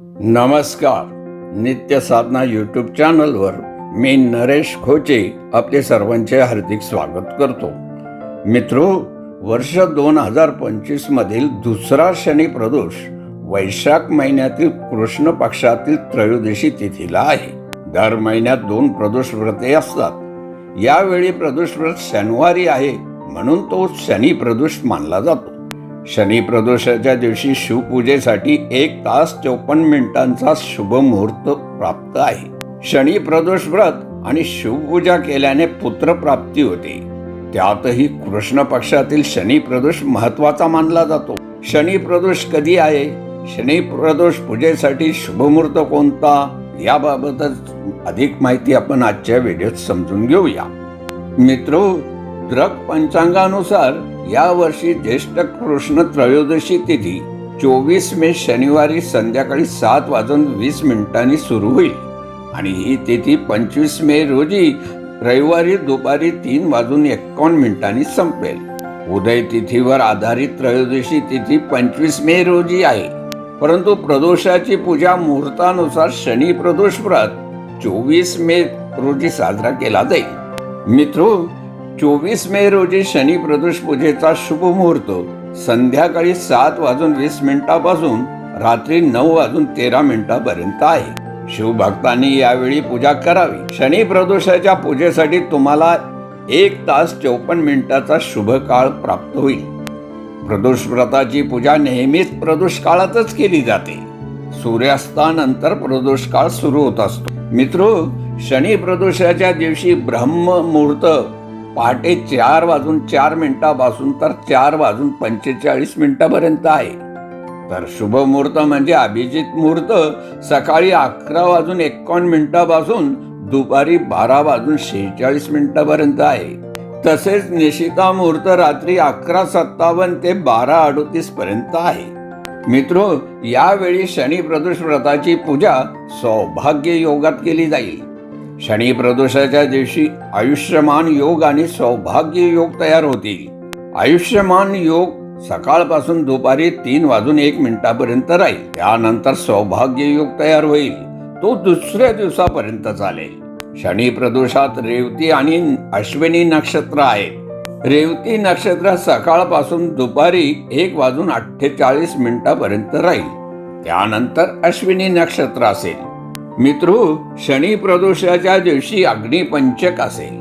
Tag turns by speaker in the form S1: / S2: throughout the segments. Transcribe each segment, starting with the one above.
S1: नमस्कार. नित्य साधना यूट्यूब चॅनलवर मी नरेश खोचे आपले सर्वांचे हार्दिक स्वागत करतो. मित्रो वर्ष दोन हजार पंचवीस मधील दुसरा शनी प्रदोष वैशाख महिन्यातील कृष्ण पक्षातील त्रयोदशी तिथीला आहे. दर महिन्यात दोन प्रदोष व्रते असतात. यावेळी प्रदोष व्रत शनिवारी आहे म्हणून तो शनी प्रदोष मानला जातो. शनी प्रदोषाच्या दिवशी शिवपूजेसाठी एक तास चौपन्न मिनिटांचा शुभ मुहूर्त प्राप्त आहे. शनी प्रदोष व्रत आणि शिवपूजा केल्याने पुत्रप्राप्ती होते. त्यातही कृष्ण पक्षातील शनी प्रदोष महत्त्वाचा मानला जातो. शनी प्रदोष कधी आहे? शनी प्रदोष पूजेसाठी शुभमुहूर्त कोणता? याबाबतच अधिक माहिती आपण आजच्या व्हिडिओत समजून घेऊया. मित्रो द्रग पंचांगानुसार या वर्षी ज्येष्ठ कृष्ण त्रयोदशी तिथी चोवीस मे शनिवारी संध्याकाळी सात वाजून वीस मिनिटांनी सुरू होईल. आणि ही तिथी पंचवीस मे रोजी रविवारी दुपारी तीन वाजून एकावन्न मिनिटांनी संपेल. उदय तिथीवर आधारित त्रयोदशी तिथी पंचवीस मे रोजी आहे. परंतु प्रदोषाची पूजा मुहूर्तानुसार शनी प्रदोष व्रत चोवीस मे रोजी साजरा केला जाईल. मित्रो चोवीस मे रोजी शनी प्रदोष पूजेचा शुभ मुहूर्त. संध्याकाळी सात वाजून वीस मिनिटापासून रात्री नऊ वाजून तेरा मिनिटापर्यंत आहे. शिवभक्तांनी यावेळी पूजा करावी. शनी प्रदोषाच्या पूजेसाठी तुम्हाला एक तास चौपन्न मिनिटाचा शुभ काळ प्राप्त होईल. प्रदोष व्रताची पूजा नेहमीच प्रदोष काळातच केली जाते. सूर्यास्तानंतर प्रदोष काळ सुरू होत असतो. मित्र शनी प्रदोषाच्या दिवशी ब्रह्म मुहूर्त पहाटे चार वाजून चार मिनिटापासून तर चार वाजून पंचेचाळीस मिनिटापर्यंत आहे. तर शुभ मुहूर्त म्हणजे अभिजित मुहूर्त सकाळी अकरा वाजून एकावन्न मिनिटापासून दुपारी बारा वाजून शेहेचाळीस मिनिटापर्यंत आहे. तसेच निशिता मुहूर्त रात्री अकरा सत्तावन्न ते बारा अडोतीस पर्यंत आहे. मित्रो यावेळी शनी प्रदुष व्रताची पूजा सौभाग्य योगात केली जाईल. शनी प्रदोषाच्या दिवशी आयुष्यमान योग आणि सौभाग्य योग तयार होतील. आयुष्यमान योग सकाळपासून दुपारी तीन वाजून एक मिनिटापर्यंत राहील. त्यानंतर सौभाग्य योग तयार होईल. तो दुसऱ्या दिवसापर्यंत चालेल. शनी प्रदोषात रेवती आणि अश्विनी नक्षत्र आहेत. रेवती नक्षत्र सकाळपासून दुपारी एक वाजून अठ्ठेचाळीस मिनिटापर्यंत राहील. त्यानंतर अश्विनी नक्षत्र असेल. मित्रो शनी प्रदोषाच्या दिवशी अग्निपंचक असेल.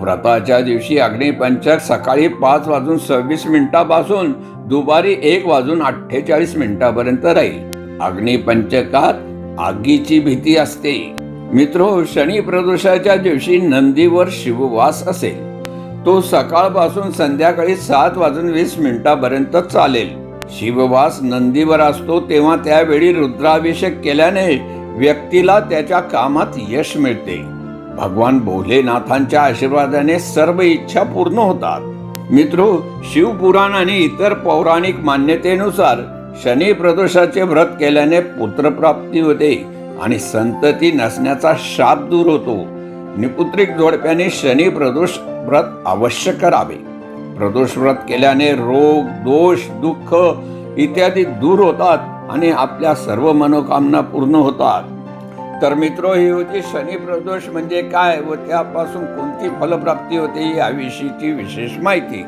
S1: व्रताच्या दिवशी अग्निपंचक सकाळी पाच वाजून सव्वीस मिनिटापासून दुपारी एक वाजून अठ्ठेचाळीस मिनिटापर्यंत राहील. अग्निपंचकात आगीची भीती असते. मित्रो शनी प्रदोषाच्या दिवशी नंदीवर शिववास असेल. तो सकाळपासून संध्याकाळी सात वाजून वीस मिनिटापर्यंत चालेल. शिववास नंदीवर असतो तेव्हा त्यावेळी रुद्राभिषेक केल्याने व्यक्तीला त्याच्या कामात यश मिळते. भगवान भोलेनाथांच्या आशीर्वादाने सर्व इच्छा पूर्ण होतात. मित्र शिवपुराण आणि इतर पौराणिक मान्यतेनुसार शनी प्रदोषाचे व्रत केल्याने पुत्रप्राप्ती होते आणि संतती नसण्याचा शाप दूर होतो. निपुत्रिक जोडप्याने शनी प्रदोष व्रत अवश्य करावे. प्रदोष व्रत केल्याने रोग दोष दुःख इत्यादी दूर होतात. आणि आपल्या सर्व मनोकामना पूर्ण होतात. तर मित्रो ही होती शनी प्रदोष म्हणजे काय व त्यापासून कोणती फलप्राप्ती होते याविषयीची विशेष माहिती.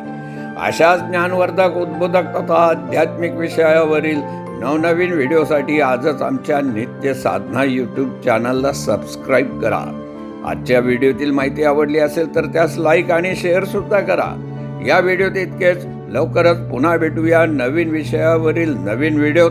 S1: अशाच ज्ञानवर्धक उद्बोधक तथा आध्यात्मिक विषयावरील नवनवीन व्हिडिओसाठी आजच आमच्या नित्य साधना यूट्यूब चॅनलला सबस्क्राईब करा. आजच्या व्हिडिओतील माहिती आवडली असेल तर त्यास लाईक आणि शेअर सुद्धा करा. या व्हिडिओत इतकेच. लवकरच पुन्हा भेटूया नवीन विषयावरील नवीन व्हिडिओत.